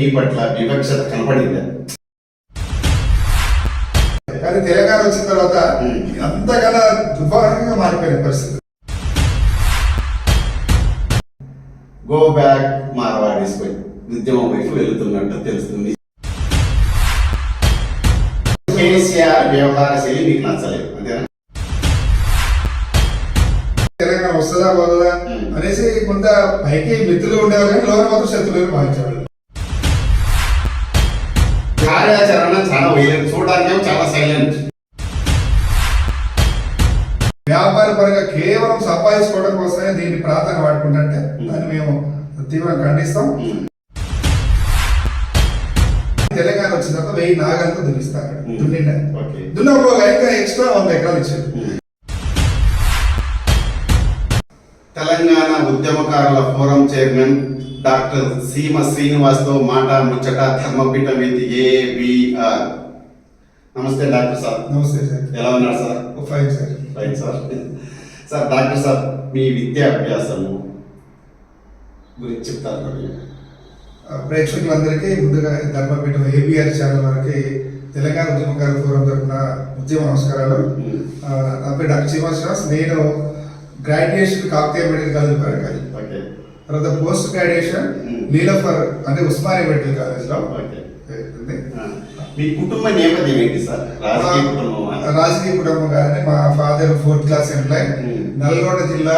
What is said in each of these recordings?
మీ పట్ల వివక్షత కనపడిందా? కానీ తెలంగాణ వచ్చిన తర్వాత. అంతకన్నా దుర్భాగ్యంగా మారిపోయిన పరిస్థితి. గో బ్యాక్ మార్వాడీస్ పై ఉద్యమం వైపు వెళుతున్నట్టు తెలుస్తుంది. కేసీఆర్ వ్యవహార శైలి మీకు నచ్చలేదు అంతేనా? తెలంగాణ వస్తుందా పోదా. అనేసి కొంత పైకి మిత్రులు ఉండేవారు కానీ లోన మాత్రం శత్రువులు భావించేవాళ్ళు. కార్యాచరణ చాలా వైలెంట్ చూడడానికి చాలా సైలెంట్ వ్యాపార పరంగా కేవలం సంపాదించుకోవడం కోసమే దీన్ని ప్రాధాన్యత వాడుకుంటుంటే దాన్ని మేము తీవ్రంగా ఖండిస్తాం. తెలంగాణ వచ్చిన తర్వాత వెయ్యి నాగలతో దున్నిస్తారు ఉమ్. దున్నిండ. దున్నప్పుడు ఇంకా ఎక్స్ట్రా వంద ఎకరాలు ఇచ్చారు. తెలంగాణ ఉద్యమకారుల ఫోరం చైర్మన్ డాక్టర్ సీమ శ్రీనివాస్తో మాట ముచ్చట ధర్మపీఠం విత్ ఏవిఆర్ నమస్తే డాక్టర్ సార్. నమస్తే సార్. ఎలా ఉన్నారు sir? Fine sir. Right sir. Sir doctor sir మీ విద్యాభ్యాసము గురించి చెప్తారు ప్రేక్షకులందరికీ ముందుగా ధర్మపీఠం ఏబిఆర్ ఛానల్ వారికి తెలంగాణ ఉద్యమకారుల ఫోరం తరఫున ఉద్యమ నమస్కారాలు. నా పేరు డాక్టర్ శ్రీనివాస్ శ్రీనివాస్ నేను graduation Kakatiya medical college okay తర్వాత పోస్ట్ గ్రాడ్యుయేషన్ Hmm. నీలఫర్ అంటే ఉస్మానియా మెడికల్ ఉంది. ఆ, మీ కుటుంబ నేపథ్యం ఏంటి సార్? రాజకీయ కుటుంబమా రాజకీయ కుటుంబం కానీ మా father fourth class employee Hmm. Nalgonda జిల్లా.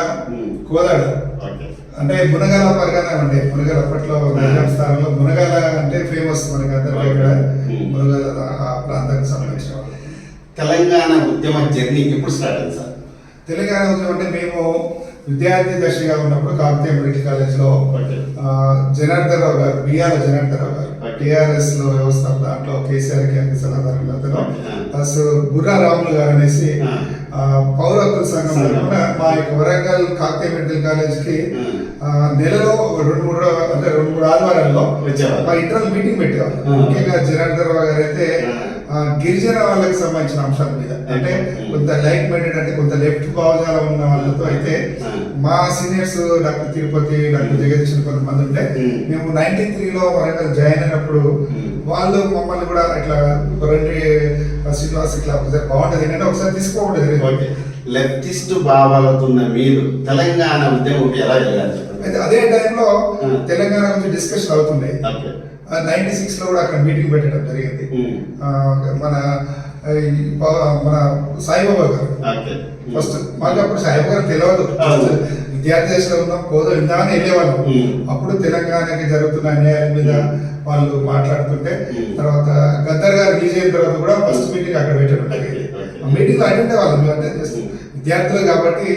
కోదాడ ఓకే. అంటే మునగాల పరగానే ఉండే మునగాల అప్పట్లో నిజాం స్థానంలో మునగాల అంటే ఫేమస్ మనకి అందరికీ ఇక్కడ Hmm. మునగాల ఆ ప్రాంతానికి సంబంధించిన తెలంగాణ ఉద్యమ జర్నీ ఎప్పుడు స్టార్ట్ అయింది సార్? తెలంగాణ ఉద్యమం అంటే మేము విద్యార్థి దశగా ఉన్నప్పుడు కాకతీయ మెడికల్ కాలేజ్లో జనార్దన్ రావు గారు బిఆర్ జనార్దన్ రావు గారు. టిఆర్ఎస్లో వ్యవస్థ దాంట్లో కేసీఆర్కి అన్ని సలహాదారులు అతను. ప్లస్ బుర్రా రాములు గారు అనేసి. ఆ, పౌర హక్కుల సంఘం. తరఫున మా యొక్క వరంగల్ కాకతీయ మెడికల్ కాలేజ్కి నెలలో రెండు మూడు అంటే రెండు మూడు ఆదివారాల్లో. మా ఇంటర్నల్ మీటింగ్ Ah. ముఖ్యంగా జనార్దన్ రావు గారు అయితే గిరిజన వాళ్ళకి సంబంధించిన అంశాల మీద అంటే. కొంత లైక్ మైండెడ్ అంటే కొంత లెఫ్ట్ భావజాలం ఉన్న వాళ్ళతో అయితే. మా seniors doctor Tirupati doctor Jagadish అని కొంతమంది ఉంటే. మేము నైన్టీ త్రీలో వరంగల్ జాయిన్ అయినప్పుడు. వాళ్ళు మమ్మల్ని కూడా ఇట్లా రండి శ్రీనివాస్ ఇట్లా ఒకసారి బాగుంటది ఏంటంటే ఒకసారి తీసుకోకూడదు లెఫ్టిస్ట్ భావాలతో ఉన్న మీరు తెలంగాణ ఉద్యమంకి ఎలా చెప్పండి అయితే అదే టైంలో. తెలంగాణ గురించి డిస్కషన్ అవుతుండే నైన్టీ సిక్స్లో కూడా అక్కడ మీటింగ్ పెట్టడం జరిగింది మన మన సాయిబాబా గారు ఫస్ట్ మాకు అప్పుడు సాయిబాబా గారు తెలియదు. విద్యార్థి దశలో ఉన్నాం పోదో ఇందామని వెళ్ళేవాళ్ళం. అప్పుడు తెలంగాణకి జరుగుతున్న అన్యాయాల మీద వాళ్ళు మాట్లాడుతుంటే. తర్వాత గద్దర్ గారు రిలీజ్ అయిన తర్వాత కూడా ఫస్ట్ మీటింగ్ అక్కడ పెట్టడం జరిగింది మీటింగ్ అటెండ్ వాళ్ళం అంటే జస్ట్. విద్యార్థులు కాబట్టి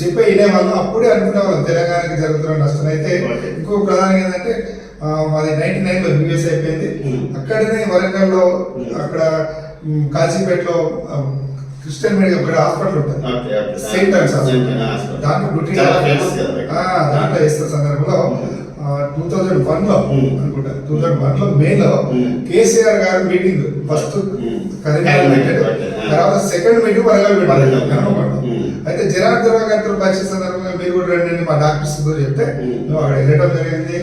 చెప్పే వినేవాళ్ళం అప్పుడే అనుకునే వాళ్ళం తెలంగాణకి జరుగుతున్న నష్టం అయితే. ఇంకో ప్రధానంగా ఏంటంటే మాది నైన్టీ నైన్లో యూఎస్ అయిపోయింది. అక్కడనే వరంగల్లో Hmm. అక్కడ ఆ, క్రిస్టియన్ మీడియా ఒక హాస్పిటల్ ఉంటుంది సెయింట్ హాస్పిటల్. దాంట్లో డ్యూటీ దాంట్లో వేస్తున్న సందర్భంలో టూ థౌజండ్ వన్లో. అనుకుంటా టూ థౌజండ్ వన్లో మే లో. కేసీఆర్ గారు మీటింగ్ ఫస్ట్. కరీంనగర్. తర్వాత second meeting Warangal Warangal. Hmm. అయితే జనార్దన్ గారితో పరిచయ సందర్భంగా మీరు కూడా రండి అని మా డాక్టర్స్తో చెప్తే. మేము అక్కడ వెళ్ళడం జరిగింది.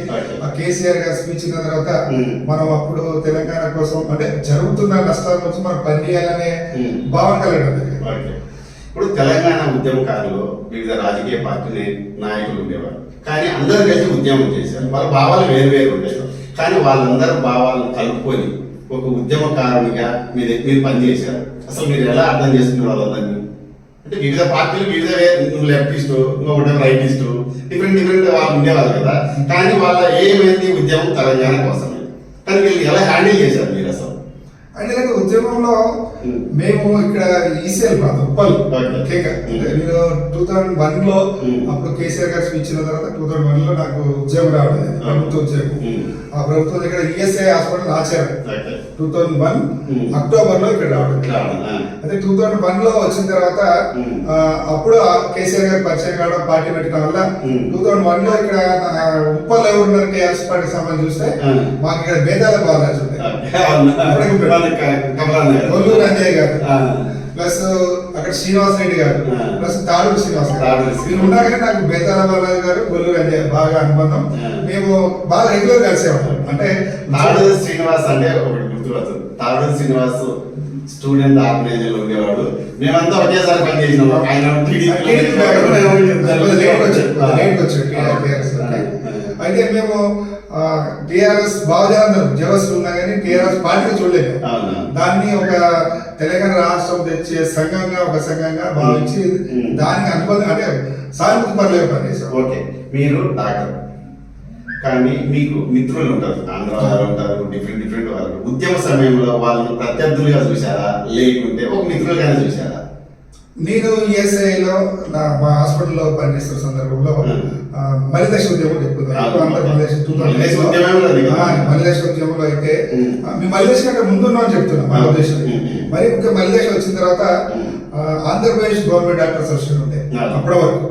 ఆ కేసీఆర్ గారు స్పీచ్ ఇన్న తర్వాత. మనం అప్పుడు తెలంగాణ కోసం అంటే జరుగుతున్న నష్టాల కోసం మనం పనిచేయాలనే. భావన కలగడం జరిగింది. ఇప్పుడు తెలంగాణ ఉద్యమకారులు వివిధ రాజకీయ పార్టీ నాయకులు ఉండేవారు కానీ అందరూ కలిసి ఉద్యమం చేశారు వాళ్ళ భావాలు వేరు వేరు ఉండేవి కానీ వాళ్ళందరూ భావాలను కలుపుకొని ఒక ఉద్యమకారునిగా మీరు మీరు పనిచేశారు అసలు మీరు ఎలా అర్థం చేసుకునే వాళ్ళందరినీ వివిధ పార్టీలు వివిధ నువ్వు leftist right rightist different different వాళ్ళు ఉండేవాళ్ళు కదా. కానీ వాళ్ళ ఏమైంది ఉద్యమం తెలంగాణ కోసమే. కానీ వీళ్ళు ఎలా హ్యాండిల్ చేశారు మీరు అసలు? అంటే ఉద్యమంలో మేము ఇక్కడ ఈసీఎల్ ప్రాంతం ఉప్పల్. కేక Hmm. నేను టూ థౌజండ్ వన్లో Hmm. అప్పుడు కేసీఆర్ గారు స్పీచ్ ఇచ్చిన తర్వాత టూ థౌజండ్ వన్లో నాకు ఉద్యోగం రావడం. ప్రభుత్వ ఉద్యోగం. ఆ ప్రభుత్వం దగ్గర ఈఎస్ఐ హాస్పిటల్ ఆచారం. Two thousand one. అక్టోబర్లో ఇక్కడ రావడం. అయితే టూ థౌజండ్ వన్లో వచ్చిన తర్వాత అప్పుడు కేసీఆర్ గారు పరిచయం కావడం పార్టీ పెట్టడం వల్ల. టూ థౌజండ్ వన్లో ఇక్కడ ఉప్పల్ ఎవరు ఉన్నారు టీఆర్ఎస్ పార్టీ సంబంధించి చూస్తే. మాకు ఇక్కడ బాలరాజు ఉంది అంజయ్ గారు ప్లస్ అక్కడ శ్రీనివాస్ రెడ్డి గారు. ప్లస్ తాడూరు శ్రీనివాస్ గారు. తాడూరు వీళ్ళు ఉన్నాకనే నాకు బేతాల బాలాజీ గారు కొల్లూరు అంజయ్ బాగా అనుబంధం. మేము బాగా రెగ్యులర్ కలిసేవాళ్ళం. అంటే తాడు శ్రీనివాస్ అంటే ఒకటి గుర్తుకొస్తుంది తాడు శ్రీనివాస్ స్టూడెంట్ ఆర్గనైజర్ ఉండేవాడు. మేమంతా ఒకేసారి ఆయన వచ్చాను TRS లోకి. అయితే మేము టిఆర్ఎస్ బాగుజాలందరం జలస్ ఉన్నా కానీ టిఆర్ఎస్ పార్టీని చూడలేదు. దాన్ని ఒక తెలంగాణ రాష్ట్రం తెచ్చే సంఘంగా ఒక సంఘంగా భావించి. దానికి అనుబంధం అంటే సానుభూతి పనులు పనిచేసాం ఓకే మీరు డాక్టర్ కానీ మీకు మిత్రులు ఉంటారు ఆంధ్ర వాళ్ళు ఉంటారు డిఫరెంట్ డిఫరెంట్ వాళ్ళు. ఉద్యమ సమయంలో వాళ్ళని ప్రత్యర్థులుగా చూసారా లేకుంటే ఒక మిత్రులుగానే చూసారా నేను ఈఎస్ఐలో నా మా హాస్పిటల్లో పనిచేస్తున్న సందర్భంలో మలిదశ ఉద్యమం టూ మలిదశ ఉద్యమంలో అయితే మేము మలిదశ కంటే ముందు ఉన్నాం చెప్తున్నాం మా. ఉద్దేశం. మరి ఇంకా మలిదశ వచ్చిన తర్వాత ఆంధ్రప్రదేశ్ గవర్నమెంట్ డాక్టర్స్ అసోసియేషన్ ఉండే. అప్పటి వరకు.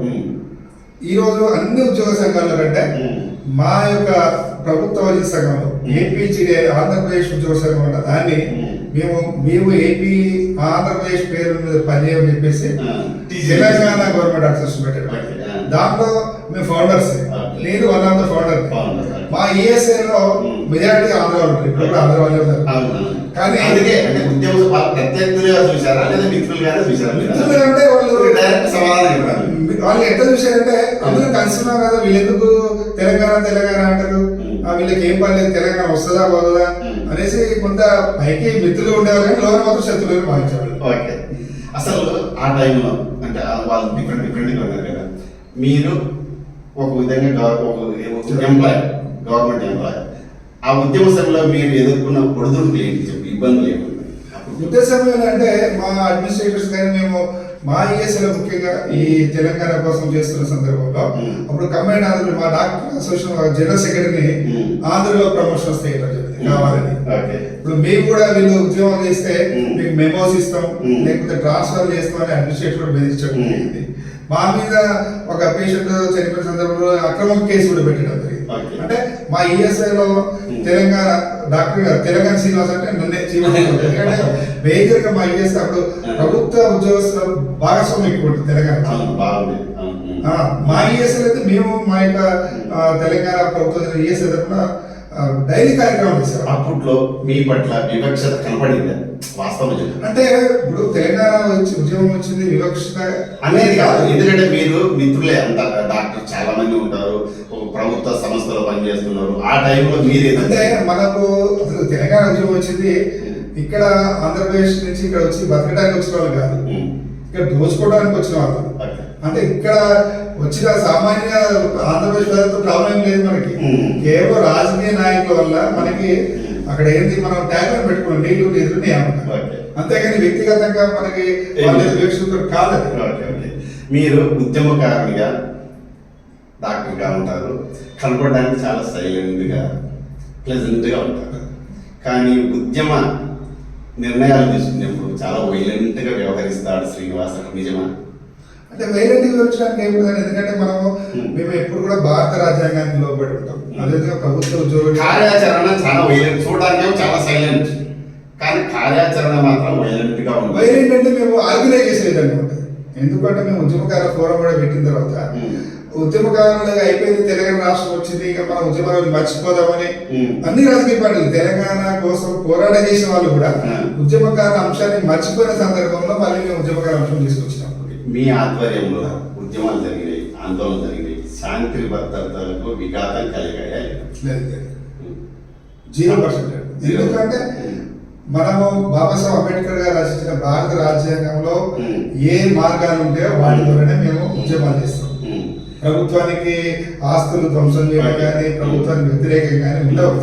ఈ రోజు అన్ని ఉద్యోగ సంఘాల కంటే. మా యొక్క ప్రభుత్వ వైద్య సంఘంలో ఏపీజీడే ఆంధ్రప్రదేశ్ ఉద్యోగ సంఘం ఉన్న దాన్ని. మేము మేము ఏపీ ఆంధ్రప్రదేశ్ పేరు మీద పనిచేయమని చెప్పేసి. తెలంగాణ గవర్నమెంట్ అసోసియేషన్ ఆ. దాంట్లో మేము ఫౌండర్స్. నేను వన్ ఆఫ్ ద ఫౌండర్. మా ఈఎస్ఐ లో. మెజారిటీ ఆంధ్ర వాళ్ళు ఇప్పుడు కూడా ఆంధ్ర వాళ్ళే ఉన్నారు అవునా? కానీ- అందుకే వాళ్ళ ప్రత్యర్థులుగా చూసారా లేదా మిత్రులుగానే చూసారా? మిత్రులు అంటే వాళ్ళు డైరెక్ట్ సమాధానం చెప్పాలి వాళ్ళు ఎట్లా చూశారంటే అందరూ కలిసి ఉన్నాం కదా వీళ్ళెందుకు తెలంగాణ తెలంగాణ అంటారు వీళ్ళకి ఏం పని లేదు తెలంగాణ వస్తుందా పోదా. అనేసి కొంత పైకి మిత్రులు ఉండేవారు కానీ లోన మాత్రం శత్రువులు భావించేవాళ్ళు ఓకే. అసలు ఆ టైంలో అంటే వాళ్ళు డిఫరెంట్ డిఫరెంట్గా ఉన్నారు కదా మీరు ఒక విధంగా ఎంప్లాయ్ గవర్నమెంట్ ఎంప్లాయ్ ఆ ఉద్యమ సమయంలో మీరు ఎదుర్కొన్న పొడుదుడుకులు ఏంటి చెప్పి ఇబ్బందులు ఏమున్నాయి? అప్పుడు ఉద్దేశం ఏంటంటే మా అడ్మినిస్ట్రేటర్స్ కానీ మేము మా ఈఎస్ఐలో ముఖ్యంగా ఈ తెలంగాణ కోసం చేస్తున్న సందర్భంలో. అప్పుడు కంబైన్ ఆంధ్ర మా డాక్టర్ అసోసియేషన్ జనరల్ సెక్రటరీని. ఆంధ్రలో ప్రమోషన్ చెప్పింది కావాలని ఇప్పుడు మేము కూడా వీళ్ళు ఉద్యోగం చేస్తే. మీకు మెమోస్ ఇస్తాం. లేకపోతే ట్రాన్స్ఫర్ చేస్తామని అడ్మినిస్ట్రేటర్ కూడా బెదిరించడం. జరిగింది మా మీద ఒక పేషెంట్ చనిపోయిన సందర్భంలో అక్రమ కేసు కూడా పెట్టడం జరిగింది. అంటే మా ఈఎస్ఐ లో మ్మ్. తెలంగాణ డాక్టర్ గారు తెలంగాణ శ్రీనివాస్ అంటే నన్నే ఎందుకంటే మేజర్గా మా ఈఎస్ఐ అప్పుడు ప్రభుత్వ ఉద్యోగస్తుల భాగస్వామ్యం ఎక్కువ ఉంటుంది తెలంగాణ. ఉమ్. ఆ, మా ఈఎస్ఐ అయితే మేము మా యొక్క తెలంగాణ ప్రభుత్వ ఈఎస్ఐ తరఫున డైలీ కార్యక్రమం చేసాం అప్పట్లో మీ పట్ల వివక్షత కనపడింది? వాస్తవం అంటే ఇప్పుడు తెలంగాణ వచ్చి ఉద్యమం వచ్చింది వివక్షత అనేది కాదు. ఎందుకంటే మీరు మిత్రులే అంత డాక్టర్ చాలా మంది ఉంటారు. ప్రభుత్వ సంస్థలో పనిచేస్తున్నారు. ఆ టైంలో మీరు అంటే మనకు అసలు తెలంగాణ ఉద్యమం వచ్చింది. ఇక్కడ ఆంధ్రప్రదేశ్ నుంచి ఇక్కడ వచ్చి బతకడానికి వచ్చిన వాళ్ళు కాదు. ఇక్కడ దోచుకోవడానికి వచ్చిన వాళ్ళు. అంటే ఇక్కడ వచ్చిన సామాన్య ఆంధ్రప్రదేశ్ ప్రజలతో ప్రాబ్లం లేదు మనకి. కేవలం రాజకీయ నాయకుల వల్ల మనకి అక్కడ ఏంటి మనం ట్యాగ్ పెట్టుకున్నాం. నీళ్ళు నిధులు నియామకం. అంతేగాని వ్యక్తిగతంగా మనకి వాళ్ళ కాదు మీరు ఉద్యమకారునిగా డాక్టర్గా ఉంటారు. కనపడడానికి చాలా సైలెంట్గా ప్లెజెంట్గా ఉంటారు. కానీ ఉద్యమ నిర్ణయాలు తీసుకునేప్పుడు చాలా వైలెంట్గా వ్యవహరిస్తాడు శ్రీనివాస్ నిజమా? అంటే వేరే వివరించడానికి ఏం లేదు ఎందుకంటే మనము మ్మ్. ఎప్పుడు కూడా భారత రాజ్యాంగానికి లోబడి ఉంటాం. అదేవిధంగా ప్రభుత్వ ఉద్యోగులు కార్యాచరణ చాలా వైలెంట్ చూడడానికి చాలా సైలెంట్ కానీ కార్యాచరణ మాత్రం వైలెంట్గా ఉంది వైలెంట్ అంటే మేము ఆర్గనైజ్ చేసే విధంగా ఉంటుంది. ఎందుకంటే మేము ఉద్యమకారుల ఫోరం కూడా పెట్టిన తర్వాత మ్మ్. ఉద్యమకారులు అయిపోయింది తెలంగాణ రాష్ట్రం వచ్చింది ఇక మన ఉద్యమాలు మర్చిపోదామని. అన్ని రాజకీయ పార్టీలు తెలంగాణ కోసం పోరాట చేసిన వాళ్ళు కూడా ఆ. ఉద్యమకారుల అంశాన్ని మర్చిపోయిన సందర్భంలో మళ్ళీ మేము ఉద్యమకారుల అంశం తీసుకొచ్చినాం మీ ఆధ్వర్యంలో ఉద్యమాలు జరిగినాయి ఆందోళన జరిగినాయి శాంతి భద్రతలకు విఘాతం కలిగాయా లేదా? జీరో ఎందుకంటే మనము బాబాసాహెబ్ అంబేద్కర్ గారు రచించిన భారత రాజ్యాంగంలో. ఏ మార్గాలు ఉంటాయో వాటి ద్వారానే మేము ఉద్యమాలు చేస్తాం. ప్రభుత్వానికి ఆస్తులు ధ్వంసం చేయడం కానీ ప్రభుత్వానికి వ్యతిరేకం కానీ ఉండవు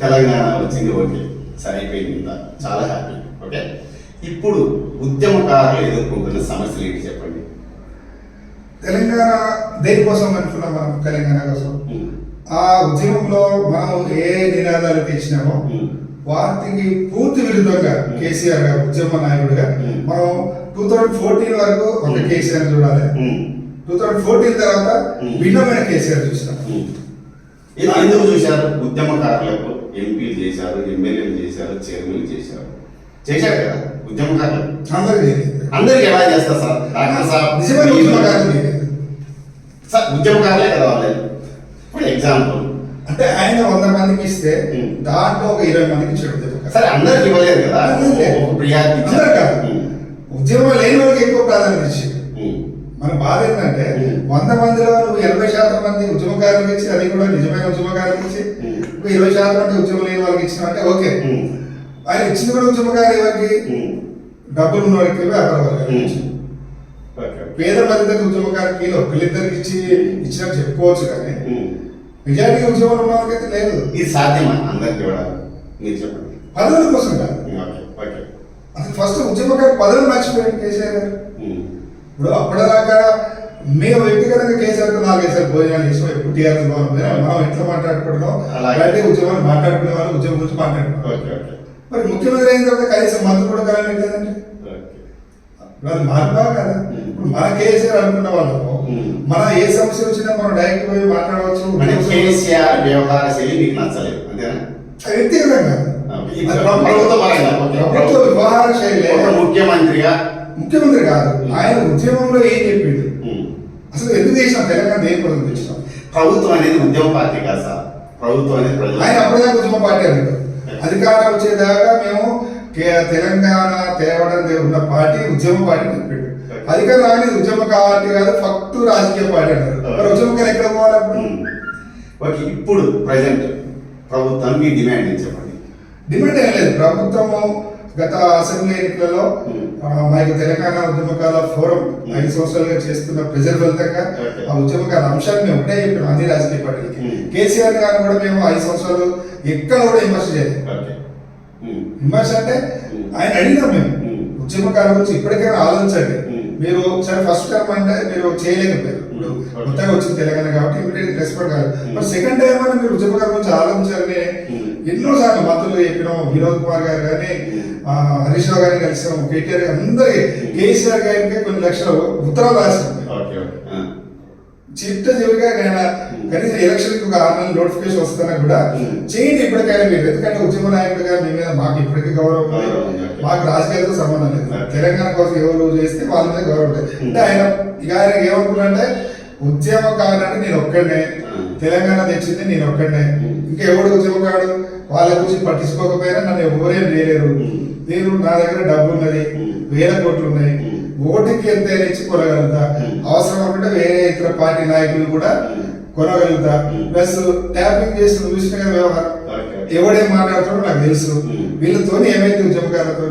తెలంగాణ వచ్చింది ఓకే సరిపోయింది చాలా హ్యాపీ ఓకే ఇప్పుడు ఉద్యమకారులు ఎదుర్కొంటున్న సమస్యలు ఏంటి చెప్పండి తెలంగాణ దేనికోసం అనుకున్నాం మనం తెలంగాణ కోసం. ఆ ఉద్యమంలో మనం ఏ నినాదాలు తెచ్చినామో. వాటికి పూర్తి విరుద్ధంగా కేసీఆర్ గారు ఉద్యమ నాయకుడిగా. మనం టూ థౌజండ్ ఫోర్టీన్ వరకు ఒక. కేసీఆర్ చూడాలి. టూ థౌజండ్ ఫోర్టీన్ తర్వాత. భిన్నమైన కేసీఆర్ చూసినాం ఎందుకు చూశారు ఉద్యమకారులకు ఎంపీలు చేశారు ఎమ్మెల్యేలు చేశారు చైర్మన్లు చేశారు చేశారు కదా ఉద్యమకారులు అందరికీ ఎలా చేస్తారు సార్ డాక్టర్ సార్ నిజమైన ఉద్యమకారులు తెలియదు సార్ ఉద్యమకారులే కదా వాళ్ళు ఇప్పుడు ఎగ్జాంపుల్ అంటే ఆయన వంద మందికి ఇస్తే. దాంట్లో ఒక ఇరవై మందికి ఇచ్చాడు. సరే అందరికి ఇవ్వలేదు కదా ప్రియారిటీ ఉద్యమం లేని వాళ్ళకి ఎక్కువ ప్రాధాన్యత ఇచ్చింది. మన బాధ ఏంటంటే. వంద మందిలో నువ్వు ఎనభై శాతం మంది ఉద్యమకారులకు ఇచ్చి అది కూడా నిజమైన ఉద్యమకారులకు ఇచ్చి. ఒక ఇరవై శాతం అంటే ఉద్యమం లేని వాళ్ళకి ఇచ్చిన అంటే ఓకే. ఆయన ఇచ్చింది కూడా ఉద్యమకారు ఎవరికి. డబ్బులు ఉన్న వాళ్ళకి వ్యాపార వర్గానికి. పేద మధ్యతరగతి ఉద్యమకారికి ఒకళ్ళిద్దరికి ఇచ్చి ఇచ్చినట్టు చెప్పుకోవచ్చు కానీ. నిజానికి ఉద్యమం ఉన్న వాళ్ళకైతే లేదు ఇది సాధ్యమా అందరికి మీరు చెప్పండి పదవుల కోసం కాదు అసలు ఫస్ట్ ఉద్యమకారు పదవులు మర్చిపోయాడు కేసీఆర్ గారు. ఇప్పుడు అప్పటిదాకా మేము వ్యక్తిగతంగా కేసీఆర్ నాలుగైదు భోజనాలు చేసాం ఎప్పుడు టీఆర్ఎస్ పోయినా మనం ఎట్లా మాట్లాడుకుంటున్నాం? అలాగే. ఉద్యమాలు మాట్లాడుకునే వాళ్ళు ఉద్యమం గురించి ఓకే మరి ముఖ్యమంత్రి అయిన తర్వాత కనీసం మంత్రులు కూడా కలగలేదండి ఓకే. వాళ్ళు మార్పా కదా. ఇప్పుడు మన కేసీఆర్ అనుకున్న వాళ్ళము. మన ఏ సమస్య వచ్చినా మనం డైరెక్ట్ పోయి మాట్లాడవచ్చు. కేసీఆర్ వ్యవహార శైలి మీకు నచ్చలేదు అంతేనా? వ్యక్తిగతంగా ప్రభుత్వ- వ్యవహార శైలి. ఒక ముఖ్యమంత్రిగా ముఖ్యమంత్రి కాదు. ఆయన ఉద్యమంలో ఏం చెప్పిండు. అసలు ఎందుకు చేసినాం తెలంగాణ దేని కోసం తెచ్చినాం? ప్రభుత్వం అనేది ఉద్యమ పార్టీ కాదు సార్. ప్రభుత్వం అనేది ప్రజలు ఆయన అప్పటిదాకా ఉద్యమ పార్టీ అన్నాడు. అధికారం వచ్చేదాకా మేము తెలంగాణ తేవడం ఉన్న పార్టీ ఉద్యమ పార్టీ చెప్పాడు. అధికారం ఇది ఉద్యమ పార్టీ కాదు ఫక్తు రాజకీయ పార్టీ అన్నారు మరి ఉద్యమకాలు ఎక్కడ పోవాలి అప్పుడు. ఓకే ఇప్పుడు ప్రజెంట్ ప్రభుత్వం మీ డిమాండ్ ఏం చెప్పండి? డిమాండ్ ఏం లేదు. ప్రభుత్వము గత అసెంబ్లీ ఎన్నికలలో Hmm. మనకి తెలంగాణ ఉద్యమకాల ఫోరం Hmm. ఐదు సంవత్సరాలుగా చేస్తున్న ప్రజల ఫలితంగా. ఆ ఉద్యమకాల అంశాన్ని ఒకటే చెప్పినాం అన్ని రాజకీయ పార్టీలకి Hmm. కేసీఆర్ గారు కూడా మేము ఐదు సంవత్సరాలు ఎక్కడ కూడా విమర్శ చేయలేదు. విమర్శ అంటే. ఆయన అడిగినాం మేము. ఉద్యమకాల గురించి ఇప్పటికైనా ఆలోచించండి. మీరు సరే ఫస్ట్ టైం అంటే మీరు చేయలేకపోయారు ఇప్పుడు. కొత్తగా వచ్చింది తెలంగాణ కాబట్టి ఇమీడియట్ రెస్పాండ్ కాదు సెకండ్ టైం అని మీరు ఉద్యమకాల గురించి ఆలోచించాలని Hmm. ఎన్నో సార్లు మంత్రులు చెప్పినాం వినోద్ కుమార్ గారు కానీ హరీష్ రావు గారిని కలిసాం కేటీఆర్ గారు అందరి. కేసీఆర్ గారికి కొన్ని లక్షల ఉత్తరాలు రాసాం ఓకే ఓకే ఆ. చిట్ట చివరిగా ఆయన. కనీసం ఎలక్షన్కి ఒక ఆరు నెలలు నోటిఫికేషన్ వస్తున్నా కూడా. చేయండి ఇప్పటికైనా మీరు ఎందుకంటే ఉద్యమ నాయకుడిగా మీ మీద మాకు ఇప్పటికీ గౌరవం. మాకు రాజకీయాలతో సంబంధం లేదు. తెలంగాణ కోసం ఎవరు చేస్తే వాళ్ళ మీద గౌరవం. అంటే ఆయన ఇక ఆయన ఏమనుకున్నారంటే ఉద్యమకారుడు నేను ఒక్కడే Hmm. తెలంగాణ తెచ్చింది నేను ఒక్కడే Hmm. ఇంకా ఎవడు ఉద్యమకాడు వాళ్ళ గురించి పట్టించుకోకపోయినా నన్ను ఎవరేం Hmm. నేను నా దగ్గర డబ్బు ఉన్నది. వేల కోట్లు ఉన్నాయి. ఓటుకి ఎంత ఇచ్చి కొనగలుగుతా. అవసరం అనుకుంటే వేరే ఇతర పార్టీ నాయకులు కూడా. కొనగలుగుతా. ప్లస్ ట్యాపింగ్ చేసి చూసిన కదా వ్యవహారం ఎవడేం మాట్లాడుతాడో నాకు తెలుసు. వీళ్ళతో ఏమైంది ఉద్యమకారులతో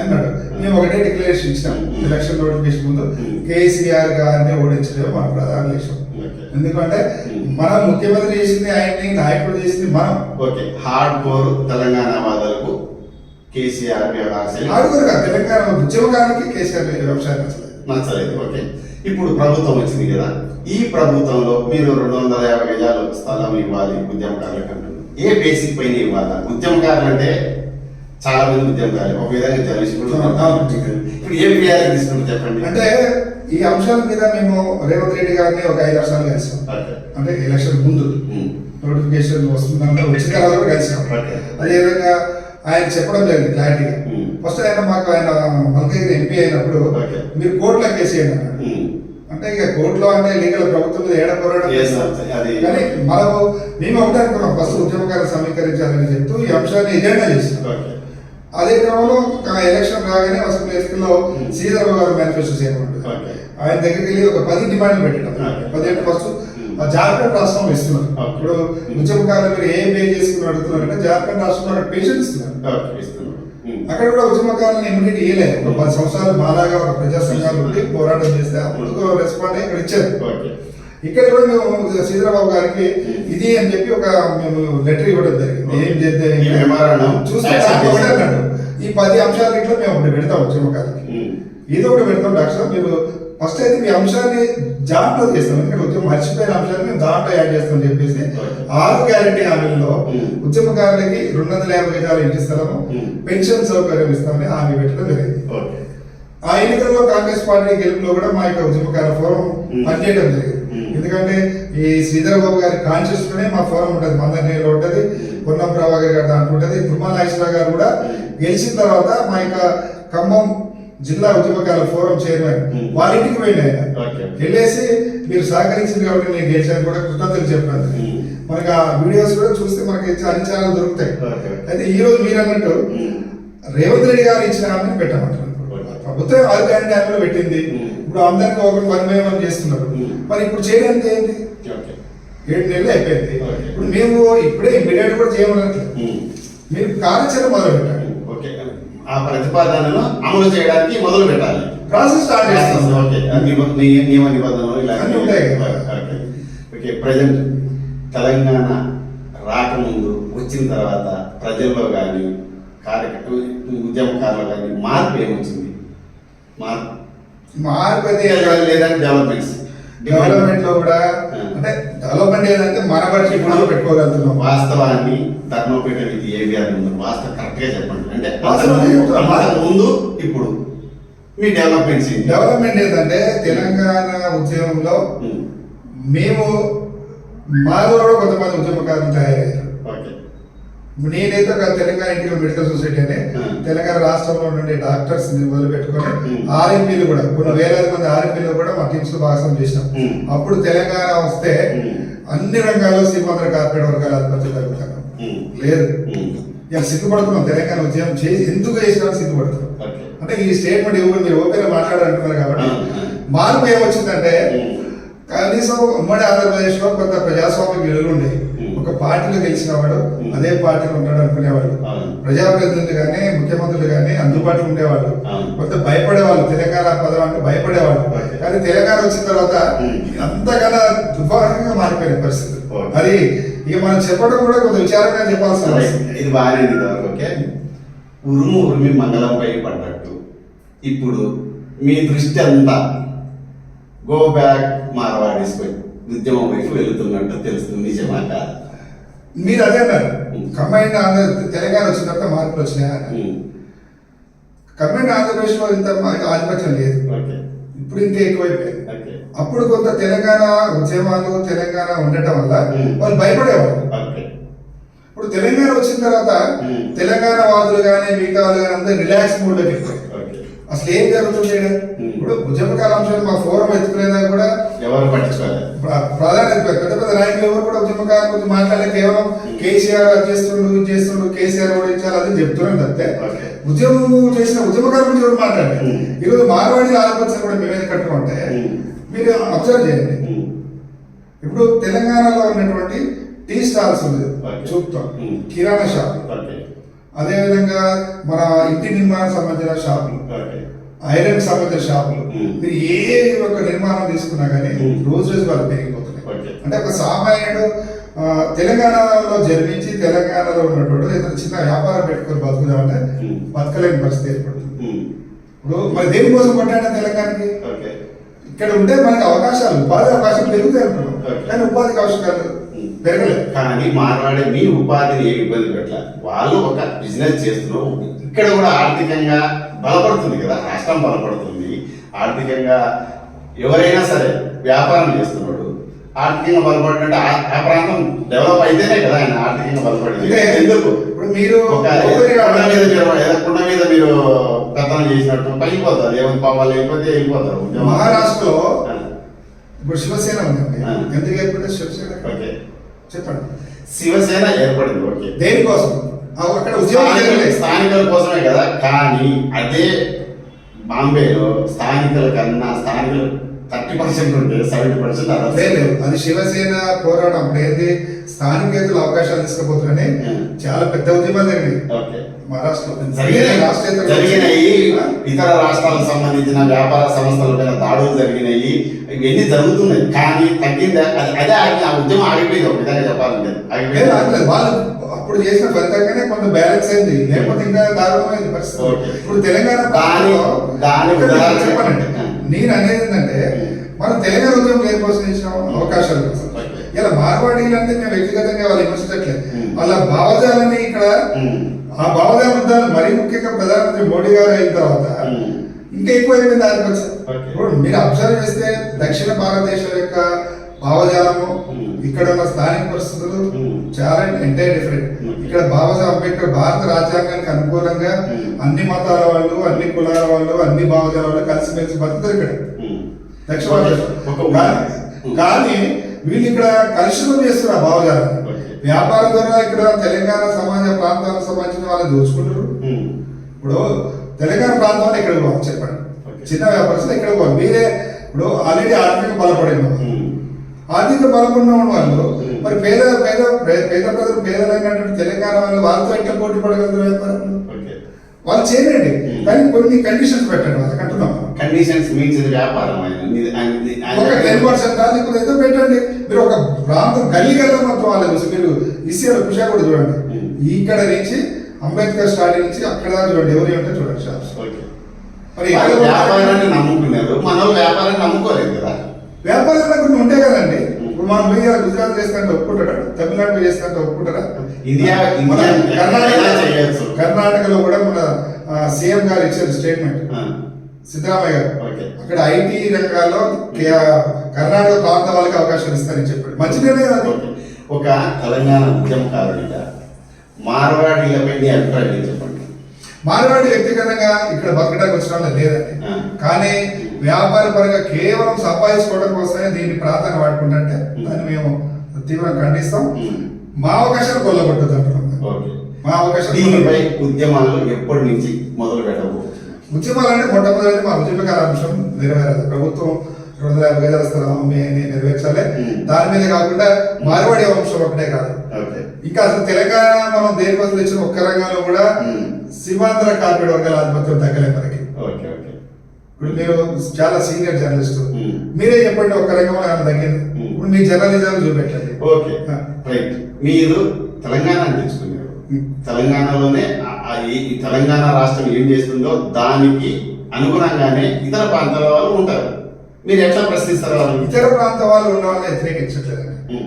అన్నాడు మేము ఒకటే డిక్లరేషన్ ఇచ్చినాం. ఎలక్షన్ నోటిఫికేషన్ ముందు. కేసీఆర్ గారిని ఓడించడమే మన ప్రధాన లక్ష్యం ఎందుకంటే. మనం ముఖ్యమంత్రి చేసింది ఆయన్ని నాయకుడు చేసింది మనం. ఓకే. హార్డ్ కోర్ తెలంగాణ వాదులకు కేసీఆర్ ఆరుగురుగా తెలంగాణ ఉద్యమకారులకి కేసీఆర్ వ్యవసాయం నచ్చలేదు. ఓకే. ఇప్పుడు ప్రభుత్వం వచ్చింది కదా. ఈ ప్రభుత్వంలో మీరు రెండు వందల యాభై గజాలు స్థలం ఇవ్వాలి ఉద్యమకారులకు అంటున్నారు ఏ బేసిక్ పైన ఇవ్వాలా? ఉద్యమకారులు అంటే చాలా మంది ఉద్యమకారులు. ఒక విధంగా జర్నలిస్టులు అవును. ఇప్పుడు ఏం చేయాలి తీసుకుంటే చెప్పండి? అంటే ఈ అంశాల మీద మేము రేవంత్ రెడ్డి గారిని ఒక ఐదు వర్షాలు కలిసాం అంటే ఎలక్షన్ ముందు. నోటిఫికేషన్ వస్తుందంటే వచ్చిన తర్వాత కూడా కలిసాం. అదేవిధంగా ఆయన చెప్పడం జరిగింది క్లారిటీగా. ఫస్ట్ ఆయన మాకు ఆయన మల్కగిరి ఎంపీ అయినప్పుడు. మీరు కోర్టులో కేసు అన్నాడు. అంటే ఇక కోర్టులో అంటే లీగల్ ప్రభుత్వం మీద ఏడ పోరాటం కానీ మనము మేము ఒకటే అనుకున్నాం ఫస్ట్ ఉద్యమకాలను సమీకరించాలని చెప్తూ ఈ అంశాన్ని ఎజెండా ఓకే అదే క్రమంలో ఎలక్షన్ రాగానే ఎన్నికల్లో Hmm. శ్రీధర్ గారు మేనిఫెస్టో చేయమంటారు. ఆయన దగ్గరికి వెళ్ళి ఒక పది డిమాండ్లు పెట్టడం. పది అంటే ఫస్ట్ Hmm. ఆ జార్ఖండ్ రాష్ట్రం ఇస్తున్నారు. ఇప్పుడు Hmm. ఉద్యమకాలం మీరు ఏ పే చేసుకుని అడుగుతున్నారంటే జార్ఖండ్ రాష్ట్రంలో అక్కడ పెన్షన్ ఇస్తున్నారు ఉమ్. అక్కడ కూడా ఉద్యమకాలను ఇమ్మీడియట్ ఇయ్యలేదు ఒక పది సంవత్సరాలు మాలాగా ఒక ప్రజా సంఘాలు ఉండి పోరాటం చేస్తే అప్పుడు రెస్పాండ్ అయ్యి ఇక్కడ ఇచ్చారు ఇక్కడ కూడా మేము శ్రీధరబాబు గారికి ఇది అని చెప్పి ఒక మేము లెటర్ ఇవ్వడం జరిగింది ఏం చేద్దే చూస్తే. అన్నాడు ఈ పది అంశాల ఇట్లా మేము ఒకటి పెడతాం ఉద్యమకాలకి. ఏదో ఒకటి పెడతాం డాక్టర్ మీరు ఫస్ట్ అయితే మీ అంశాన్ని దాంట్లో చేస్తాం ఎందుకంటే ఉద్యమం మర్చిపోయిన అంశాన్ని మేము దాంట్లో యాడ్ చేస్తామని చెప్పేసి. ఆరు గ్యారంటీ హామీల్లో. ఉద్యమకారులకి రెండు వందల యాభై గజాలు ఇంటి స్థలము. పెన్షన్ సౌకర్యం ఇస్తామని హామీ పెట్టడం జరిగింది ఆ ఎన్నికల్లో కాంగ్రెస్ పార్టీ గెలుపులో కూడా మా యొక్క ఉద్యమకార ఫోరం. పనిచేయడం జరిగింది. ఎందుకంటే ఈ శ్రీధర్ బాబు గారి కాన్షియస్లోనే మా ఫోరం ఉంటుంది. మందరిలో ఉంటుంది. పొన్నం ప్రభాకర్ గారి దాంట్లో ఉంటుంది. తుమ్మల నాగేశ్వరరావు గారు కూడా గెలిచిన తర్వాత మా యొక్క ఖమ్మం జిల్లా ఉద్యమకాల ఫోరం చైర్మన్ Hmm. వాళ్ళ ఇంటికి పోయింది ఆయన. వెళ్ళేసి మీరు సహకరించింది కాబట్టి నేను గెలిచాను కూడా కృతజ్ఞతలు చెప్పాను Hmm. మనకి ఆ వీడియోస్ కూడా చూస్తే మనకి అన్ని ఛానల్ దొరుకుతాయి. అయితే ఈ రోజు మీరు అన్నట్టు ఉమ్. రేవంత్ రెడ్డి గారు ఇచ్చిన హామీని పెట్టమంటారు ప్రభుత్వం ఆరు క్యాండిడేట్ హామీలో పెట్టింది. Hmm. ఇప్పుడు అందరికి ఒకరు వన్ బై వన్ చేస్తున్నారు. Hmm. మరి ఇప్పుడు చేయడానికి ఏంటి? ఏడు నెలలు అయిపోయింది. ఇప్పుడు మేము ఇప్పుడే ఇమీడియట్ కూడా చేయమన్నట్లేదు ఉమ్. మీరు కార్యాచరణ మొదలు పెట్టండి ఓకే ఆ ప్రతిపాదనను అమలు చేయడానికి మొదలు పెట్టాలి. ప్రాసెస్ స్టార్ట్ చేస్తాం. ఓకే ని- నియమ నిబంధనలు ఇలా అన్నీ ఉంటాయి. ఓకే. ఓకే ప్రజెంట్ తెలంగాణ రాకముందు వచ్చిన తర్వాత ప్రజల్లో కానీ కార్యకర్త ఉద్యమకారులు కానీ మార్పు ఏమొచ్చింది? మార్పు మార్పు అయితే లేదంటే డెవలప్మెంట్స్ డెవలప్మెంట్లో కూడా. అంటే డెవలప్మెంట్ ఏదంటే మన ఇప్పుడు పెట్టుకోగలుగుతున్నాం వాస్తవాన్ని ధర్మపీఠ విధి ఏవిఆర్ ముందు వాస్తవం కరెక్ట్గా చెప్పండి అంటే ముందు- ఇప్పుడు మీ డెవలప్మెంట్స్? డెవలప్మెంట్ ఏంటంటే తెలంగాణ ఉద్యమంలో. మేము మాలో కూడా కొంతమంది ఉద్యమకారులు తయారయ్యారు ఓకే నేనైతే ఒక తెలంగాణ ఇంటిగ్రల్ మెడికల్ సొసైటీ అనే. తెలంగాణ రాష్ట్రంలో నుండి డాక్టర్స్ మొదలు పెట్టుకొని. ఆర్ఎంపీలు కూడా కొన్ని వేలాది మంది ఆర్ఎంపీలు కూడా మా టీమ్స్లో భాగస్వామ్యం చేసినాం. అప్పుడు తెలంగాణ వస్తే. అన్ని రంగాల్లో శ్రీమంతుల కార్పొరేట్ వర్గాల ఆధిపత్యం ఉమ్. లేదు. ఇక సిగ్గుపడుతున్నాం తెలంగాణ ఉద్యమం చేసి ఎందుకు చేసినా సిగ్గుపడుతున్నాం అంటే ఈ స్టేట్మెంట్ ఇవ్వకుండా మీరు ఓపెన్ మాట్లాడాలంటున్నారు కాబట్టి. మార్పు ఏమొచ్చిందంటే. కనీసం ఉమ్మడి ఆంధ్రప్రదేశ్లో కొంత ప్రజాస్వామ్య విలువలు ఉండేవి. ఒక పార్టీలో గెలిచిన వాడు. అదే పార్టీలో ఉంటాడు అనుకునేవాడు. ప్రజాప్రతినిధులు కానీ ముఖ్యమంత్రులు కానీ అందుబాటులో ఉండేవాళ్ళు. కొంత భయపడేవాళ్ళు తెలంగాణ పదం అంటే భయపడేవాళ్ళు. కానీ తెలంగాణ వచ్చిన తర్వాత. అంతకన్నా దుర్భాగంగా మారిపోయిన పరిస్థితి. అది ఇక మనం చెప్పడం కూడా కొంత విచారంగా చెప్పాల్సిన ఇది బాగానే ఓకే ఉరుము ఉరిమి మంగళంపై పడ్డట్టు ఇప్పుడు మీ దృష్టి అంతా గో బ్యాక్ మార్వాడీస్ ఉద్యమం వైపు వెళుతున్నట్టు తెలుస్తుంది నిజమా కాదు మీరు అదే అన్నారు. కంబైన్ ఆంధ్ర తెలంగాణ వచ్చిన తర్వాత మార్పులు వచ్చినాయి. కంబైన్ ఆంధ్రప్రదేశ్లో ఇంత ఆధిపత్యం లేదు ఇప్పుడు ఇంకా ఎక్కువైపోయింది అప్పుడు కొంత తెలంగాణ ఉద్యమాలు తెలంగాణ ఉండటం వల్ల. వాళ్ళు భయపడేవాళ్ళు ఇప్పుడు తెలంగాణ వచ్చిన తర్వాత. తెలంగాణ వాదులు కానీ మిగతా వాళ్ళు కానీ అందరూ రిలాక్స్ మూడ్ వెళ్ళిపోయారు. అసలు ఏం జరుగుతుంది. ఇప్పుడు ఉద్యమకాల అంశాలు మా ఫోరం ఎత్తుకునేదా కూడా ఎవరు పట్టించుకోలేదు ప్ర- ప్రాధాన్యత పెద్ద పెద్ద నాయకులు ఎవరు కూడా ఉద్యమకాల గురించి మాట్లాడే కేవలం కేసీఆర్ అది చేస్తుండు ఇది చేస్తుండు కేసీఆర్ కూడా ఇచ్చారు అది చెప్తున్నాను తప్పితే ఓకే. ఉద్యమం చేసిన ఉద్యమకాల గురించి ఎవరు మాట్లాడారు. ఈరోజు మార్వాడి ఆధిపత్యం కూడా మేమే కట్టుకుంటే. మీరు అబ్జర్వ్ చేయండి. ఇప్పుడు తెలంగాణలో ఉన్నటువంటి టీ స్టాల్స్ ఉంది. చూపుతాం. కిరాణా షాప్ అదేవిధంగా మన ఇంటి నిర్మాణం సంబంధించిన షాపులు ఐరన్ సంబంధించిన షాపులు Hmm. మీరు ఏ ఒక నిర్మాణం తీసుకున్నా కానీ Hmm. రోజు రోజు వాళ్ళు పెరిగిపోతున్నాయి. అంటే ఒక సామాన్యుడు తెలంగాణలో జన్మించి తెలంగాణలో ఉన్నటువంటి ఏదైనా చిన్న వ్యాపారం పెట్టుకొని బతుకుదామంటే Hmm. బతకలేని పరిస్థితి ఏర్పడుతుంది. ఇప్పుడు మరి దేనికోసం కొట్టాడు తెలంగాణకి ఇక్కడ ఉంటే మనకి అవకాశాలు ఉపాధి అవకాశాలు పెరుగుతాయి అనుకున్నాం. కానీ ఉపాధికి అవకాశాలు. పెరగలేదు కానీ మార్వాడి మీ ఉపాధిని ఏ ఇబ్బంది పెట్టాలి. వాళ్ళు ఒక బిజినెస్ చేస్తున్నారు ఇక్కడ కూడా ఆర్థికంగా బలపడుతుంది కదా రాష్ట్రం బలపడుతుంది. ఆర్థికంగా ఎవరైనా సరే వ్యాపారం చేస్తున్నాడు ఆర్థికంగా బలపడినట్టు ఆ- ఆ ప్రాంతం డెవలప్ అయితేనే కదా ఆయన ఆర్థికంగా బలపడింది. ఎందుకు? ఇప్పుడు మీరు ఒక కుండ మీద మీరు కుండ మీద మీరు పెత్తనం చేసినట్టు పగిలిపోతారు ఏమైనా పాపాలు వెళ్ళిపోతే వెళ్ళిపోతారు. మహారాష్ట్రలో ఇప్పుడు శివసేన ఉందండి. ఎందుకు ఏర్పడింది శివసేన ఓకే. చెప్పండి. శివసేన ఏర్పడింది ఓకే. దేనికోసం? అక్కడ ఉద్యోగం స్థానికుల- కోసమే కదా. కానీ అదే బాంబేలో స్థానికుల కన్నా స్థానికులు థర్టీ పర్సెంట్ ఉంటే సెవెంటీ పర్సెంట్ లేదు అది శివసేన పోరాటం. అప్పుడు ఏంది స్థానికేతలు అవకాశాలు తీసుకుపోతున్నాయని Hmm. చాలా పెద్ద ఉద్యమాలు జరిగినాయి. మహారాష్ట్రలో. జరిగినాయి? ఇతర రాష్ట్రాలకు సంబంధించిన వ్యాపార సంస్థల పైన దాడులు జరిగినాయి. ఇవన్నీ జరుగుతున్నాయి. కానీ తగ్గింది? అది అదే ఆ ఉద్యమం ఆగిపోయింది. ఒక విధంగా చెప్పాలంటే. ఆగిపోయింది. వాళ్ళు అప్పుడు చేసిన ఫలితంగానే కొంత బ్యాలెన్స్ అయింది. లేకపోతే ఇంకా దారుణమైంది పరిస్థితి. ఇప్పుడు తెలంగాణ దాని- దాని ఉదాహరణ నేను అనేది ఏంటంటే మనం తెలంగాణ ఉద్యమం దేనికోసం చేసినాం అవకాశాల కోసం. ఇలా మార్వాడీలు అంటే మేము వ్యక్తిగతంగా వాళ్ళు విమర్శించట్లేదు ఉమ్. వాళ్ళ భావజాలని ఇక్కడ. ఆ భావజాల మరీ ముఖ్యంగా ప్రధానమంత్రి మోడీ గారు అయిన తర్వాత. ఇంకా ఎక్కువ అయిపోయింది ఆధిపత్యం. ఇప్పుడు మీరు అబ్జర్వ్ చేస్తే దక్షిణ భారతదేశం యొక్క భావజాలము. ఇక్కడ ఉన్న స్థానిక పరిస్థితులు. చాలా ఎంటైర్ డిఫరెంట్. ఇక్కడ బాబాసాహెబ్ అంబేద్కర్ భారత రాజ్యాంగానికి అనుకూలంగా. అన్ని మతాల వాళ్ళు అన్ని కులాల వాళ్ళు అన్ని భావజాల వాళ్ళు కలిసిమెలిసి బతుకుతారు ఇక్కడ. దక్షిణ ఒక- భారతదేశం. కానీ వీళ్ళు ఇక్కడ కలుషితం చేస్తున్నారు Okay. వ్యాపారం ద్వారా ఇక్కడ తెలంగాణ సమాజ ప్రాంతాలకు సంబంధించిన వాళ్ళని దోచుకుంటారు. ఇప్పుడు తెలంగాణ ప్రాంతం వాళ్ళు ఎక్కడికి పోవాలి చెప్పండి. చిన్న వ్యాపారస్తులు పోవాలి మీరే ఇప్పుడు ఆల్రెడీ ఆర్థిక బలపడిన. ఆర్థిక బలపడిన వాళ్ళు. మరి పేద పేద పేద ప్రజలు పేదలంగా తెలంగాణ వాళ్ళు వాళ్ళతో ఎట్లా పోటీ పడగలుగుతారు వ్యాపారంలో వాళ్ళు చేయలేండి. Hmm. కానీ కొన్ని కండిషన్స్ పెట్టండి వాళ్ళకి అంటున్నాం. కండిషన్స్ మీన్స్ ఇది వ్యాపారం ఒక టెన్ పర్సెంట్ లేకపోతే ఏదో పెట్టండి. మీరు ఒక ప్రాంతం గల్లీ గల్ల మొత్తం వాళ్ళకి చూసి మీరు ఇసిఆర్ కృషి కూడా చూడండి. Hmm. ఇక్కడ నుంచి అంబేద్కర్ స్టార్టింగ్ నుంచి అక్కడ దాకా చూడండి. ఎవరు ఉంటే చూడండి షాప్స్. మరి వాళ్ళు వ్యాపారాన్ని నమ్ముకున్నారు. మన వాళ్ళు వ్యాపారాన్ని నమ్ముకోలేదు కదా. వ్యాపారాలు కొన్ని ఉంటాయి కదండి. Hmm. మనం పోయి గుజరాత్ చేస్తాంటే ఒప్పుకుంటారా తమిళనాడు పోయి చేస్తాంటే ఒప్పుకుంటారా ఇండియా మన కర్ణాటక కర్ణాటకలో కూడా మన సీఎం గారు ఇచ్చారు స్టేట్మెంట్. సిద్ధరామయ్య గారు. అక్కడ ఐటీ రంగాల్లో కర్ణాటక ప్రాంత వాళ్ళకి అవకాశాలు ఇస్తారని చెప్పాడు. మంచి నిర్ణయం అది. ఒక తెలంగాణ ఉద్యమకారుడిగా మార్వాడీలపై నీ అభిప్రాయం చెప్పండి. మార్వాడి వ్యక్తిగతంగా ఇక్కడ బతకడానికి వచ్చిన వాళ్ళు లేదండి. కానీ వ్యాపార పరంగా కేవలం సంపాదించుకోవడం కోసమే దీన్ని ప్రాధాన్యత వాడుకుంటుంటే దాన్ని మేము తీవ్రంగా ఖండిస్తాం. ఉమ్. మా అవకాశాలు కొల్లగొట్టదు అంటున్నాం మా అవకాశాలు దీనిపై. ఉద్యమాలు ఎప్పటి నుంచి మొదలు పెట్టబోతున్నారు? ఉద్యమాలంటే మొట్టమొదటి మా ఉద్యమకాల అంశం నెరవేరాలి. ప్రభుత్వం రెండు వందల యాభై గజాల స్థలం నెరవేర్చాలి. ఉమ్. దాని మీద కాకుండా మార్వాడి అంశం ఒకటే కాదు. ఇంకా అసలు తెలంగాణ మనం దేనికోసం తెచ్చిన ఒక్క రంగంలో కూడా. సీమాంధ్ర కార్పొరేట్ వర్గాల ఆధిపత్యం తగ్గలే మనకి. ఇప్పుడు మీరు చాలా సీనియర్ జర్నలిస్ట్ ఉమ్. మీరే చెప్పండి రంగంలో ఏమైనా తగ్గింది ఉమ్. ఇప్పుడు మీ జర్నలిజాలు చూపెట్టండి ఓకే. రైట్ మీరు తెలంగాణ తెచ్చుకున్నారు ఉమ్. తెలంగాణలోనే ఈ- తెలంగాణ రాష్ట్రం ఏం చేస్తుందో దానికి అనుగుణంగానే ఇతర ప్రాంతాల వాళ్ళు ఉంటారు మీరు ఎట్లా ప్రశ్నిస్తారు వాళ్ళు ఇతర ప్రాంత వాళ్ళు ఉన్న వాళ్ళని వ్యతిరేకించట్లేదండి.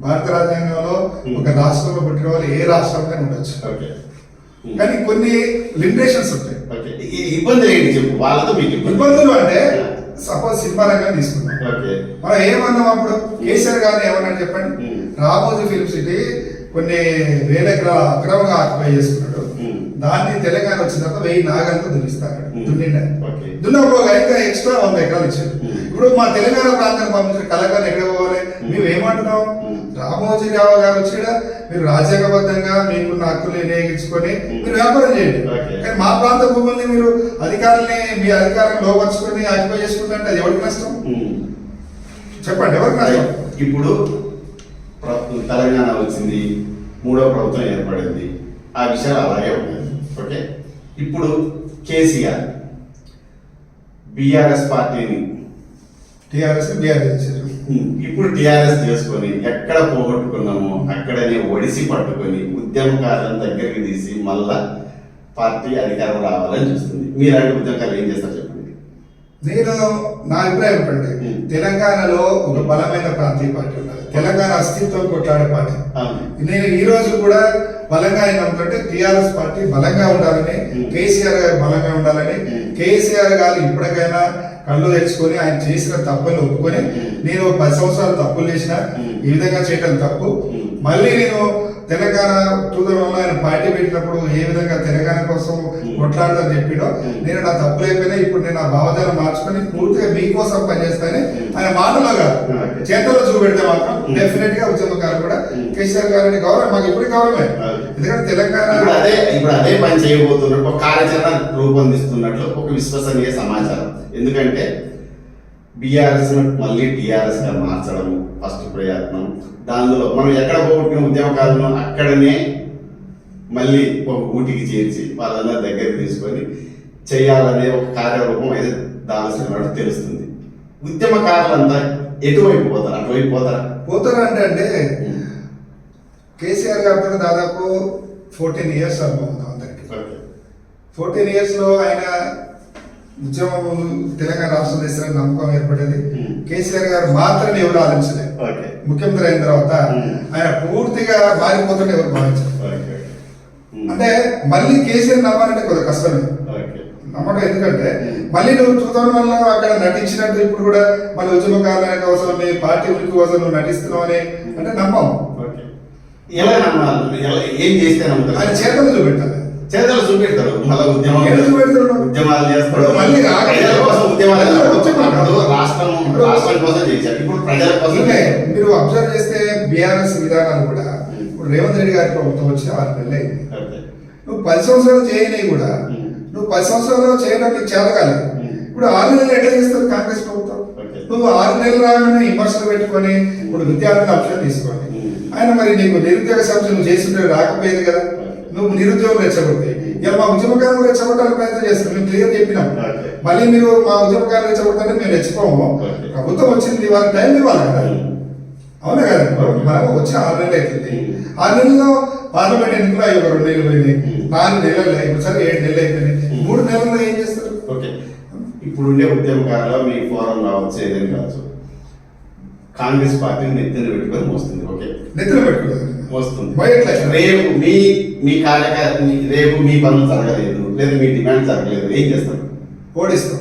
భారత రాజ్యాంగంలో. ఒక రాష్ట్రంలో పుట్టిన వాళ్ళు ఏ రాష్ట్రంలో ఉండొచ్చు. కానీ కొన్ని లిమిటేషన్స్ ఉంటాయి. ఇబ్బందులు ఏంటి చెప్పు? వాళ్ళతో మీకు ఇబ్బంది. ఇబ్బందులు అంటే సపోజ్ సినిమా రంగం తీసుకుందాం. ఓకే మనం ఏమన్నాం అప్పుడు? కేసీఆర్ గారిని ఏమన్నా చెప్పండి? ఉమ్. రామోజీ ఫిల్మ్ సిటీ కొన్ని వేల ఎకరాల అక్రమంగా ఆక్యుపై చేసుకున్నాడు. దాన్ని తెలంగాణ వచ్చిన తర్వాత వెయ్యి నాగలతో దున్నిస్తాడు. దున్నిండ. దున్నపోగా ఇంకా ఎక్స్ట్రా వంద ఎకరాలు ఇచ్చారు ఉమ్. ఇప్పుడు మా తెలంగాణ ప్రాంతానికి పంపించిన కళాకారులు ఎక్కడ పోవాలి. మేము ఏమంటున్నాం. రామోజీ రావు గారు వచ్చాడ? మీరు రాజ్యాంగబద్ధంగా మీకున్న హక్కులు వినియోగించుకొని. మీరు వ్యాపారం చేయండి. కానీ మా ప్రాంత భూముల్ని మీరు అధికారుల్ని మీ అధికారం లోపరుచుకొని ఆక్యుపై చేసుకుంటే అది ఎవరికి నష్టం. చెప్పండి ఎవరికి నష్టం? ఇప్పుడు తెలంగాణ వచ్చింది మూడో ప్రభుత్వం ఏర్పడింది. ఆ విషయాలు అలాగే ఉన్నాయి. ఓకే? ఇప్పుడు కేసీఆర్ బీఆర్ఎస్ పార్టీని టీఆర్ఎస్ బీఆర్ఎస్ ఇప్పుడు టీఆర్ఎస్ చేసుకొని ఎక్కడ పోగొట్టుకున్నామో అక్కడనే ఒడిసి పట్టుకొని ఉద్యమకారులను దగ్గరికి తీసి మళ్ళా పార్టీ అధికారం రావాలని చూస్తుంది మీలాంటి ఉద్యమకారులు ఏం చేస్తారు చెప్పండి నేను నా అభిప్రాయం ఏంటంటే. తెలంగాణలో ఒక బలమైన ప్రాంతీయ పార్టీ ఉండాలి తెలంగాణ అస్తిత్వం కొట్లాడే పార్టీ. నేను ఈ రోజు కూడా బలంగా ఏమంటే టిఆర్ఎస్ పార్టీ బలంగా ఉండాలని. కేసీఆర్ గారు బలంగా ఉండాలని. కేసీఆర్ గారు ఇప్పటికైనా కళ్ళు తెచ్చుకొని ఆయన చేసిన తప్పులు ఒప్పుకొని. నేను పది సంవత్సరాలు తప్పులు చేసిన. ఈ విధంగా చేయడం తప్పు. మళ్ళీ నేను తెలంగాణ థౌసండ్ ఆయన పార్టీ పెట్టినప్పుడు ఏ విధంగా తెలంగాణ కోసం. కొట్లాడదని చెప్పినో ఉమ్. నేను నా తప్పులు అయిపోయినా ఇప్పుడు నేను నా భావజాలం మార్చుకొని పూర్తిగా మీకోసం పనిచేస్తానని. ఆయన మాటలో కాదు. చేతల్లో చూపెడితే మాత్రం. డెఫినెట్గా ఉద్యమకారు కూడా. కేసీఆర్ గారిని గౌరవం మాకు ఇప్పుడు గౌరవమే. ఎందుకంటే తెలంగాణ అదే ఇప్పుడు అదే పని చేయబోతున్నట్టు ఒక కార్యాచరణ రూపొందిస్తున్నట్లు ఒక విశ్వసనీయ సమాచారం ఎందుకంటే బీఆర్ఎస్ మళ్ళీ టీఆర్ఎస్గా మార్చడం ఫస్ట్ ప్రయత్నం. దానిలో మనం ఎక్కడ పోగొట్టిన ఉద్యమకాలను అక్కడనే మళ్ళీ ఒక ఊటికి చేర్చి వాళ్ళందరి దగ్గరికి తీసుకొని చేయాలనే ఒక కార్యరూపం అయితే దాల్సినట్టు తెలుస్తుంది. ఉద్యమకారులంతా ఎటువైపు పోతారు? అటువైపు పోతారా? పోతారు అంటే అంటే కేసీఆర్ గారితో దాదాపు ఫోర్టీన్ ఇయర్స్ అనుభవం అందరికి. ఫోర్టీన్ ఇయర్స్లో ఆయన ఉద్యమం తెలంగాణ రాష్ట్రం చేస్తారని నమ్మకం ఏర్పడేది. ఉమ్. కేసీఆర్ గారు మాత్రమే ఎవరు ఆలోచించలేదు ముఖ్యమంత్రి అయిన తర్వాత ఉమ్. ఆయన పూర్తిగా మారిపోతుంటే ఎవరు భావించారు. ఉమ్. అంటే మళ్ళీ కేసీఆర్ నమ్మాలంటే కొద్దిగా కష్టమే. నమ్మకం ఎందుకంటే మళ్ళీ నువ్వు టూ థౌసండ్ వన్లో అక్కడ నటించినట్టు ఇప్పుడు కూడా మళ్ళీ ఉద్యమకారుల కోసం మీ పార్టీ ఉనికి కోసం నువ్వు నటిస్తున్నావు అని అంటే నమ్మం ఎలా నమ్మాలి? ఏం చేస్తే నమ్ముతారు? చేతలు చూపెట్టాలి చేతలు చూపెడతారు. మళ్ళీ ఉద్యమం? ఉద్యమాలు చేస్తారు. ఇప్పుడు ప్రజల కోసం ఉద్యమాలు. అప్పుడు రాష్ట్రం రాష్ట్రం కోసం చేశారు. ఇప్పుడు ప్రజల కోసం అందుకే మీరు అబ్జర్వ్ చేస్తే బీఆర్ఎస్ విధానాలు కూడా ఇప్పుడు రేవంత్ రెడ్డి గారి ప్రభుత్వం వచ్చి ఆరు నెలలు అయింది. నువ్వు పది సంవత్సరాలు చేయనివి కూడా. ఉమ్. నువ్వు పది సంవత్సరాలు చేయడం నీకు చేతగాలి ఉమ్. ఇప్పుడు ఆరు నెలలు ఎట్లా చేస్తారు కాంగ్రెస్ ప్రభుత్వం. నువ్వు ఆరు నెలలు రాగానే విమర్శలు పెట్టుకొని ఇప్పుడు విద్యార్థుల అంశం తీసుకోండి. ఆయన మరి నీకు నిరుద్యోగ సమస్య నువ్వు చేస్తుంటే రాకపోయేది కదా. నువ్వు నిరుద్యోగం రెచ్చగొడతాయి ఇలా మా ఉద్యమకారులు రెచ్చగొట్టాలని ప్రయత్నం చేస్తాం మేము క్లియర్ చెప్పినాం. మళ్ళీ మీరు మా ఉద్యమకారులు రెచ్చగొట్టాలంటే మేము రెచ్చిపోము. ప్రభుత్వం వచ్చింది వాళ్ళ టైం ఇవ్వాలి కదా. అవునా. కదా? మనకు వచ్చి ఆరు నెలలు అవుతుంది. ఆరు నెలల్లో పార్లమెంట్ ఎన్నికలు ఒక రెండు నెలలు పోయినాయి. నాలుగు నెలలు ఇప్పుడు సరే ఏడు నెలలు అయిపోయినాయి. మూడు నెలల్లో ఏం చేస్తారు? ఓకే. ఇప్పుడుండే ఉద్యమకారులు మీ ఫోరం కావచ్చు ఏదైనా కావచ్చు కాంగ్రెస్ పార్టీని నెత్తిన పెట్టుకొని మోస్తుంది. ఓకే. నెత్తిన పెట్టుకోలేదు ఎట్లా? రేపు మీ మీ కార్యకర్త మీ- రేపు మీ పనులు జరగలేదు లేదా మీ డిమాండ్ జరగలేదు ఏం చేస్తారు? ఓడిస్తాం.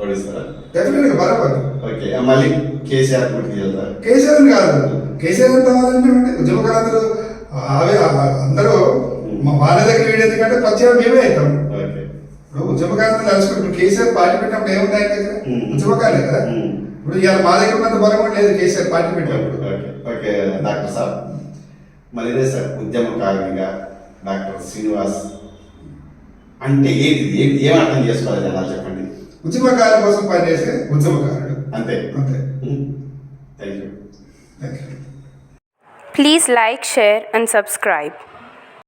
ఓడిస్తారా? డెఫినెట్గా బరాబర్. ఓకే మళ్ళీ కేసీఆర్ గుడికి వెళ్తారు? కేసీఆర్ కాదు. కేసీఆర్ ఎంత కావాలంటే ఉద్యమకారులందరూ అవే అందరూ మా వాళ్ళ దగ్గర వీడు ఎందుకంటే ప్రత్యేక మేమే అవుతాం. ఇప్పుడు ఉద్యమకారులు తలుచుకుంటారు కేసీఆర్ పార్టీ పెట్టినప్పుడు ఏముంది ఆయన దగ్గర. ఉద్యమకారులే కదా. ఇప్పుడు ఇవాళ మా దగ్గర ఉన్నంత బలం లేదు కేసీఆర్ పార్టీ పెట్టినప్పుడు. ఓకే ఓకే డాక్టర్ సార్ ఇదే సార్ ఉద్యమకారునిగా డాక్టర్ శ్రీనివాస్ అంటే ఏంటి ఏంటి ఏం అర్థం చేసుకోవాలి జనాలు చెప్పండి. ఉద్యమకారుల కోసం పనిచేసే ఉద్యమకారుడు. అంతే. అంతే. Thank you thank you Please like, share, and subscribe.